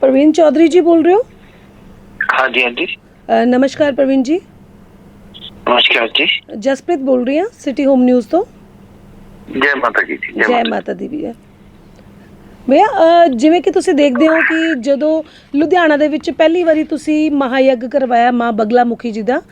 ਪ੍ਰਵੀਨ ਚੌਧਰੀ ਜੀ ਬੋਲ ਰਹੇ ਹੋ? ਹਾਂਜੀ ਹਾਂਜੀ। ਅ, ਨਮਸਕਾਰ ਪ੍ਰਵੀਨ ਜੀ। ਨਮਸਕਾਰ ਜੀ। ਜਸਪ੍ਰੀਤ ਬੋਲ ਰਹੀ ਹਾਂ ਸਿਟੀ ਹੋਮ ਨਿਊਜ਼ ਤੋਂ। ਜੈ ਮਾਤਾ ਜੀ ਜੀ, ਜੈ ਮਾਤਾ ਦੀ। ਵੀ ਹੈ। ਭਈਆ ਜਿਵੇਂ ਕਿ ਤੁਸੀਂ ਦੇਖਦੇ ਹੋ ਕਿ ਜਦੋਂ ਲੁਧਿਆਣਾ ਦੇ ਵਿੱਚ ਪਹਿਲੀ ਵਾਰੀ ਤੁਸੀਂ ਮਹਾਯੱਗ ਕਰਵਾਇਆ ਮਾਂ ਬਗਲਾ ਮੁਖੀ ਜੀ ਦਾ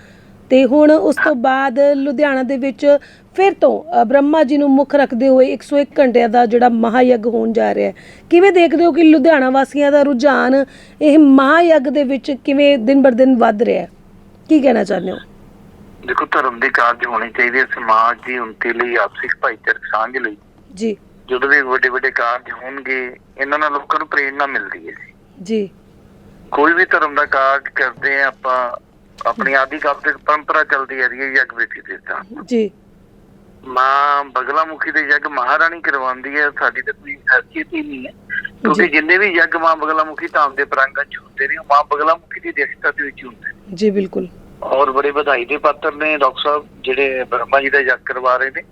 ਤੇ ਹੁਣ ਉਸ ਤੋਂ ਬਾਅਦ ਲੁਧਿਆਣਾ ਦੇ ਵਿੱਚ ਫਿਰ ਤੋਂ ਬ੍ਰਹਮਾ ਜੀ ਨੂੰ ਮੁੱਖ ਰੱਖਦੇ ਹੋਏ 101 ਘੰਟਿਆਂ ਦਾ ਜਿਹੜਾ ਮਹਾਯੱਗ ਹੋਣ ਜਾ ਰਿਹਾ ਹੈ। ਕਿਵੇਂ ਦੇਖਦੇ ਹੋ ਕਿ ਲੁਧਿਆਣਾ ਵਾਸੀਆਂ ਦਾ ਰੁਝਾਨ ਇਹ ਮਹਾਯੱਗ ਦੇ ਵਿੱਚ ਕਿਵੇਂ ਦਿਨ ਬਰ ਦਿਨ ਵੱਧ ਰਿਹਾ ਹੈ? ਕੀ ਕਹਿਣਾ ਚਾਹੁੰਦੇ ਹੋ? ਦੇਖੋ ਧਰਮ ਦੇ ਕਾਰਜ ਹੋਣੇ ਚਾਹੀਦੇ ਆ, ਸਮਾਜ ਦੀ ਉન્નਤੀ ਲਈ ਆਪਸਿਕ ਭਾਈਚਾਰਕ ਸਾਂਝ ਲਈ। ਜੀ। ਜਦੋਂ ਵੀ ਵੱਡੇ ਵੱਡੇ ਕਾਰਜ ਹੋਣਗੇ ਇਹਨਾਂ ਨਾਲ ਲੋਕਾਂ ਨੂੰ ਪ੍ਰੇਰਣਾ ਮਿਲਦੀ ਹੈ ਜੀ। ਕੋਈ ਵੀ ਧਰਮ ਦਾ ਕਾਰਜ ਕਰਦੇ ਆ ਆਪਾਂ ਆਪਣੀ ਆਦਿ ਕਾਲਤਿਕ ਪਰੰਪਰਾ ਚੱਲਦੀ ਆ ਰਹੀ ਹੈ ਯੱਗ ਵੇਦੀ ਦੇ ਤਾਂ। ਜੀ। ਮਾਂ ਬਗਲਾ ਮੁਖੀ ਦੇ ਯੱਗ ਮਹਾਰਾਣੀ ਕਰਵਾਉਂਦੀ ਹੈ ਸਾਡੀ ਤਾਂ ਕੋਈ ਹੈਸੀਅਤ ਹੀ ਨਹੀਂ ਹੈ। ਕਿਉਂਕਿ। ਜਿੰਨੇ ਵੀ ਯੱਗ ਮਾਂ ਬਗਲਾ ਮੁਖੀ ਧਾਮ ਦੇ ਪ੍ਰਾਂਗਣ ਚ ਹੁੰਦੇ ਨੇ ਮਾਂ ਬਗਲਾ ਮੁਖੀ ਦੀ ਅਧਿਕਸ਼ਤਾ ਦੇ ਵਿੱਚ ਹੁੰਦੇ ਨੇ। ਜੀ ਬਿਲਕੁਲ। ਔਰ ਬੜੇ ਵਧਾਈ ਦੇ ਪਾਤਰ ਨੇ ਡਾਕਟਰ ਸਾਹਿਬ ਜਿਹੜੇ ਬ੍ਰਹਮਾ ਜੀ ਦਾ ਯੱਗ ਕਰਵਾ ਰਹੇ ਨੇ।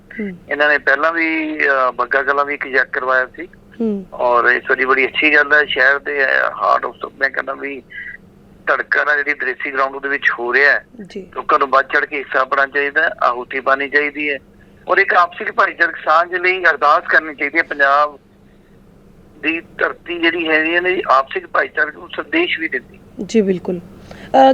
ਇਹਨਾਂ ਨੇ ਪਹਿਲਾਂ ਵੀ ਬੱਗਾ ਕਲਾ ਵੀ ਇੱਕ ਯੱਗ ਕਰਵਾਇਆ ਸੀ। ਔਰ ਇਸ ਵਾਰੀ ਬੜੀ ਅੱਛੀ ਗੱਲ ਹੈ ਸ਼ਹਿਰ ਦੇ ਹਾਰਟ ਆਫ ਮੈਂ ਕਹਿੰਦਾ ਵੀ ਧੜਕਣ ਆ ਜਿਹੜੀ ਦ੍ਰੇਸੀ ਗਰਾਊਂਡ ਉਹਦੇ ਵਿੱਚ ਹੋ ਰਿਹਾ ਹੈ ਜੀ। ਲੋਕਾਂ ਨੂੰ ਵੱਧ ਚੜ ਕੇ ਹਿੱਸਾ ਪਾਉਣਾ ਚਾਹੀਦਾ ਆਹੂਤੀ ਪਾਣੀ ਚਾਹੀਦੀ ਹੈ ਔਰ ਇੱਕ ਆਪਸਿਕ ਭਾਈਚਾਰਕ ਸਾਂਝ ਲਈ ਅਰਦਾਸ ਕਰਨੀ ਚਾਹੀਦੀ ਹੈ ਪੰਜਾਬ ਦੀ ਧਰਤੀ ਜਿਹੜੀ ਹੈਗੀ ਹੈ ਨੇ ਆਪਸਿਕ ਭਾਈਚਾਰਕ ਨੂੰ ਸੰਦੇਸ਼ ਵੀ ਦਿੰਦੀ। ਜੀ ਬਿਲਕੁਲ।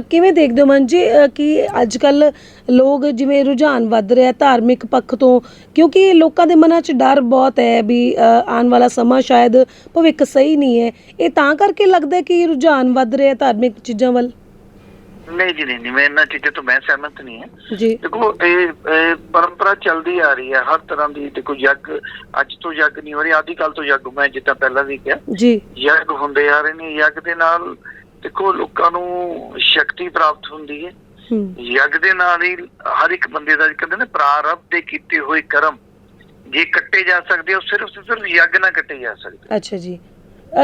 ਕਿਵੇਂ ਦੇਖਦੇ ਹੋ ਮਨ ਜੀ ਕਿ ਅੱਜ ਕੱਲ ਲੋਕ ਜਿਵੇਂ ਰੁਝਾਨ ਵੱਧ ਰਿਹਾ ਧਾਰਮਿਕ ਪੱਖ ਤੋਂ ਕਿਉਂਕਿ ਲੋਕਾਂ ਦੇ ਮਨਾਂ 'ਚ ਡਰ ਬਹੁਤ ਹੈ ਵੀ ਆਉਣ ਵਾਲਾ ਸਮਾਂ ਸ਼ਾਇਦ ਭਵਿੱਖ ਸਹੀ ਨਹੀਂ ਹੈ। ਇਹ ਤਾਂ ਕਰਕੇ ਲੱਗਦਾ ਕਿ ਰੁਝਾਨ ਵੱਧ ਰਿਹਾ ਧਾਰਮਿਕ ਚੀਜ਼ਾਂ ਵੱਲ? ਨਹੀਂ ਜੀ ਨਹੀਂ ਮੈਂ ਇਹਨਾਂ ਚੀਜ਼ਾਂ ਤੋਂ ਮੈਂ ਸਹਿਮਤ ਨਹੀਂ ਹਾਂ। ਜੀ। ਦੇਖੋ ਇਹ ਪਰੰਪਰਾ ਚੱਲਦੀ ਆ ਰਹੀ ਹੈ ਹਰ ਤਰ੍ਹਾਂ ਦੀ ਦੇਖੋ ਯੱਗ ਅੱਜ ਤੋਂ ਯੱਗ ਨਹੀਂ ਹੋ ਰਹੀ ਆਦਿ ਕਾਲ ਤੋਂ ਯੱਗ ਮੈਂ ਜਿੱਦਾਂ ਪਹਿਲਾਂ ਵੀ ਕਿਹਾ। ਜੀ। ਯੱਗ ਹੁੰਦੇ ਆ ਰਹੇ ਨੇ ਯੱਗ ਦੇ ਨਾਲ ਦੇਖੋ ਲੋਕਾਂ ਨੂੰ ਸ਼ਕਤੀ ਪ੍ਰਾਪਤ ਹੁੰਦੀ ਹੈ। ਯੱਗ ਦੇ ਨਾਲ ਹੀ ਹਰ ਇੱਕ ਬੰਦੇ ਦਾ ਕਹਿੰਦੇ ਨੇ ਪ੍ਰਾਰਬਧ ਦੇ ਕੀਤੇ ਹੋਏ ਕਰਮ ਜੇ ਕੱਟੇ ਜਾ ਸਕਦੇ ਉਹ ਸਿਰਫ ਸਿਰਫ ਯੱਗ ਨਾਲ ਕੱਟੇ ਜਾ ਸਕਦੇ ਅੱਛਾ ਜੀ।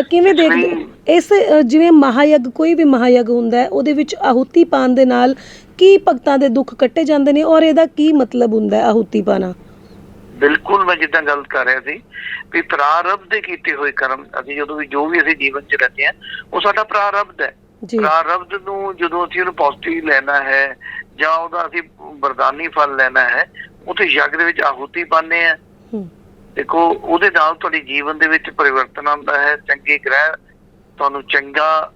ਕਿਵੇਂ ਦੇਖਦੇ ਹੋ? ਇਸ ਜਿਵੇਂ ਮਹਾਯੱਗ ਕੋਈ ਵੀ ਮਹਾਯੱਗ ਹੁੰਦਾ ਹੈ ਉਹਦੇ ਵਿੱਚ ਆਹੂਤੀ ਪਾਣ ਦੇ ਨਾਲ ਕੀ ਭਗਤਾਂ ਦੇ ਦੁੱਖ ਕੱਟੇ ਜਾਂਦੇ ਨੇ ਔਰ ਇਹਦਾ ਕੀ ਮਤਲਬ ਹੁੰਦਾ ਹੈ ਆਹੂਤੀ ਪਾਣਾ ਬਿਲਕੁਲ ਮੈਂ ਜਿੱਦਾਂ ਗੱਲ ਕਰ ਰਿਹਾ ਸੀ ਵੀ ਪ੍ਰਾਰਬਧ ਦੇ ਕੀਤੇ ਹੋਏ ਕਰਮ ਅਸੀਂ ਜਦੋਂ ਵੀ ਜੋ ਵੀ ਅਸੀਂ ਜੀਵਨ 'ਚ ਰਹਿੰਦੇ ਆ ਉਹ ਸਾਡਾ ਪ੍ਰਾਰਬਧ ਹੈ। ਪ੍ਰਾਰਬਧ ਨੂੰ ਜਦੋਂ ਅਸੀਂ ਉਹਨੂੰ ਪੋਜ਼ਿਟਿਵ ਲੈਣਾ ਹੈ ਜਾਂ ਉਹਦਾ ਅਸੀਂ ਵਰਦਾਨੀ ਫਲ ਲੈਣਾ ਹੈ ਉੱਥੇ ਯੱਗ ਦੇ ਵਿੱਚ ਆਹੂਤੀ ਪਾਉਂਦੇ ਆ ਦੇਖੋ ਉਹਦੇ ਨਾਲ ਤੁਹਾਡੇ ਜੀਵਨ ਦੇ ਵਿੱਚ ਪਰਿਵਰਤਨ ਆਉਂਦਾ ਹੈ ਚੰਗੇ ਗ੍ਰਹਿ ਤੁਹਾਨੂੰ ਚੰਗਾ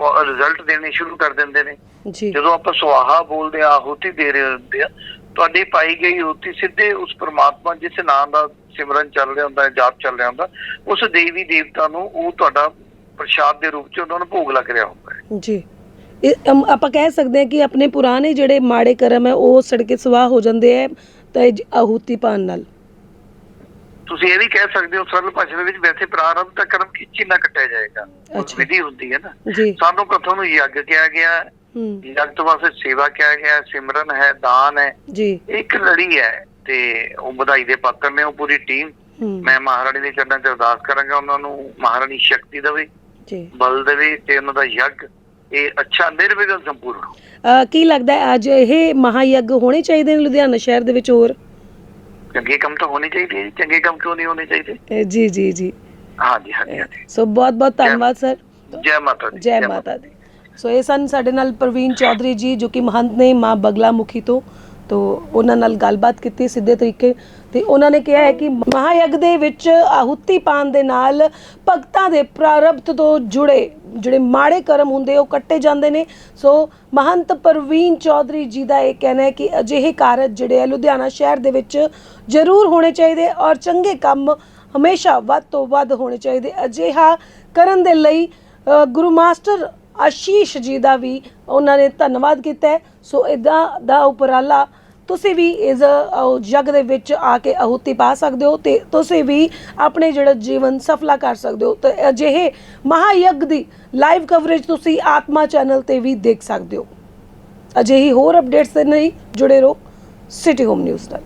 ਰਿਜ਼ਲਟ ਦੇਣੇ ਸ਼ੁਰੂ ਕਰ ਦਿੰਦੇ ਨੇ। ਜੀ। ਜਦੋਂ ਆਪਾਂ ਸੁਆਹਾ ਬੋਲਦੇ ਆ ਆਹੂਤੀ ਦੇ ਰਹੇ ਹੁੰਦੇ ਆ ਤੁਹਾਡੀ ਪਾਈ ਗਈ ਆਹੂਤੀ ਸਿੱਧੇ ਉਸ ਪ੍ਰਮਾਤਮਾ ਜਿਸ ਨਾਮ ਦਾ ਸਿਮਰਨ ਚੱਲ ਰਿਹਾ ਹੁੰਦਾ ਹੈ ਜਾਪ ਚੱਲ ਰਿਹਾ ਹੁੰਦਾ ਉਸ ਦੇਵੀ ਦੇਵਤਾ ਨੂੰ ਉਹ ਤੁਹਾਡਾ ਪ੍ਰਸ਼ਾਦ ਦੇ ਰੂਪ ਚ ਉਹਨਾਂ ਨੂੰ ਭੋਗ ਲੱਗ ਰਿਹਾ ਹੁੰਦਾ ਹੈ। ਜੀ। ਆਪਾਂ ਕਹਿ ਸਕਦੇ ਹਾਂ ਕਿ ਆਪਣੇ ਪੁਰਾਣੇ ਜਿਹੜੇ ਮਾੜੇ ਕਰਮ ਹੈ ਉਹ ਸੜਕੇ ਸਵਾਹ ਹੋ ਜਾਂਦੇ ਹੈ ਤਾਂ ਆਹੂਤੀ ਪਾਣ ਨਾਲ। ਤੁਸੀਂ ਇਹ ਵੀ ਕਹਿ ਸਕਦੇ ਹੋ ਸਰਲ ਭਾਸ਼ਾ ਦੇ ਵਿੱਚ ਵੈਸੇ ਪ੍ਰਾਰੰਭ ਦਾ ਕਰਮ ਕਿਚੀ ਨਾ ਕੱਟਿਆ ਜਾਏਗਾ। ਵਿਧੀ ਹੁੰਦੀ ਹੈ ਨਾ। ਸਾਨੂੰ ਕਥੋਂ ਨੂੰ ਯੱਗ ਕਿਹਾ ਗਿਆ ਹੈ। ਹੂੰ ਯੱਗ ਤੋਂ ਬਾਅਦ ਫਿਰ ਸੇਵਾ ਕਿਹਾ ਗਿਆ ਹੈ, ਸਿਮਰਨ ਹੈ ਦਾਨ ਹੈ। ਜੀ। ਇੱਕ ਲੜੀ ਹੈ ਤੇ ਉਹ ਵਧਾਈ ਦੇ ਪਾਤਰ ਨੇ ਉਹ ਪੂਰੀ ਟੀਮ। ਹੂੰ। ਮੈਂ ਮਹਾਰਾਣੀ ਦੇ ਚਰਨਾਂ 'ਚ ਅਰਦਾਸ ਕਰਾਂਗਾ ਉਹਨਾਂ ਨੂੰ ਮਹਾਰਾਣੀ ਸ਼ਕਤੀ ਦੇਵੇ ਜੀ। ਬਲ ਦੇਵੇ ਤੇ ਉਹਨਾਂ ਦਾ ਯੱਗ ਇਹ ਅੱਛਾ ਨਿਰਵਿਘਨ ਸੰਪੂਰਨ ਹੋ। ਕੀ ਲੱਗਦਾ ਹੈ ਅੱਜ ਇਹ ਮਹਾਯੱਗ ਹੋਣੇ ਚਾਹੀਦੇ ਨੇ ਲੁਧਿਆਣਾ ਸ਼ਹਿਰ ਦੇ ਵਿੱਚ ਹੋਰ? ਚੰਗੇ ਕੰਮ ਤਾਂ ਹੋਣੇ ਚਾਹੀਦੇ ਹੈ ਜੀ, ਚੰਗੇ ਕੰਮ ਕਿਉਂ ਨਹੀਂ ਹੋਣੇ ਚਾਹੀਦੇ? ਜੀ ਜੀ ਜੀ। ਹਾਂਜੀ ਹਾਂਜੀ ਹਾਂਜੀ। ਸੋ ਬਹੁਤ ਬਹੁਤ ਧੰਨਵਾਦ ਸਰ। ਜੈ ਮਾਤਾ ਦੀ ਜੈ ਮਾਤਾ ਦੀ। ਸੋ ਇਹ ਸਨ ਸਾਡੇ ਨਾਲ ਪ੍ਰਵੀਨ ਚੌਧਰੀ ਜੀ ਜੋ ਕਿ ਮਹੰਤ ਨੇ ਮਾਂ ਬਗਲਾ ਮੁਖੀ ਤੋਂ। ਤੋ ਉਹਨਾਂ ਨਾਲ ਗੱਲਬਾਤ ਕੀਤੀ ਸਿੱਧੇ ਤਰੀਕੇ ਤੇ ਉਹਨਾਂ ਨੇ ਕਿਹਾ ਹੈ ਕਿ ਮਹਾਯੱਗ ਦੇ ਵਿੱਚ ਆਹੂਤੀ ਪਾਣ ਦੇ ਨਾਲ ਭਗਤਾਂ ਦੇ ਪ੍ਰਾਰਬਧ ਤੋਂ ਜੁੜੇ ਜਿਹੜੇ ਮਾੜੇ ਕਰਮ ਹੁੰਦੇ ਉਹ ਕੱਟੇ ਜਾਂਦੇ ਨੇ। ਸੋ ਮਹੰਤ ਪ੍ਰਵੀਨ ਚੌਧਰੀ ਜੀ ਦਾ ਇਹ ਕਹਿਣਾ ਹੈ ਕਿ ਅਜਿਹੇ ਕਾਰਜ ਜਿਹੜੇ ਆ ਲੁਧਿਆਣਾ ਸ਼ਹਿਰ ਦੇ ਵਿੱਚ ਜ਼ਰੂਰ ਹੋਣੇ ਚਾਹੀਦੇ ਔਰ ਚੰਗੇ ਕੰਮ ਹਮੇਸ਼ਾ ਵੱਧ ਤੋਂ ਵੱਧ ਹੋਣੇ ਚਾਹੀਦੇ। ਅਜਿਹਾ ਕਰਨ ਦੇ ਲਈ ਗੁਰੂ ਮਾਸਟਰ ਆਸ਼ੀਸ਼ ਜੀ ਦਾ ਵੀ ਉਹਨਾਂ ਨੇ ਧੰਨਵਾਦ ਕੀਤਾ ਸੋ ਇਦਾਂ ਦਾ ਉਪਰਾਲਾ ਤੁਸੀਂ ਵੀ ਇਸ ਅ, ਜਗ ਦੇ ਵਿੱਚ ਆ ਕੇ ਆਹੂਤੀ ਪਾ ਸਕਦੇ ਹੋ ਤੇ ਤੁਸੀਂ ਵੀ ਆਪਣੇ ਜਿਹੜਾ ਜੀਵਨ ਸਫਲਾ ਕਰ ਸਕਦੇ ਹੋ। ਤੇ ਅਜਿਹੇ ਮਹਾਯੱਗ ਦੀ ਲਾਈਵ ਕਵਰੇਜ ਤੁਸੀਂ ਆਤਮਾ ਚੈਨਲ ਤੇ ਵੀ ਦੇਖ ਸਕਦੇ ਹੋ। ਅਜਿਹੀ ਹੋਰ ਅਪਡੇਟਸ ਦੇ ਲਈ ਜੁੜੇ ਰਹੋ। ਸਿਟੀ ਹੋਮ ਨਿਊਜ਼ ਨਾਲ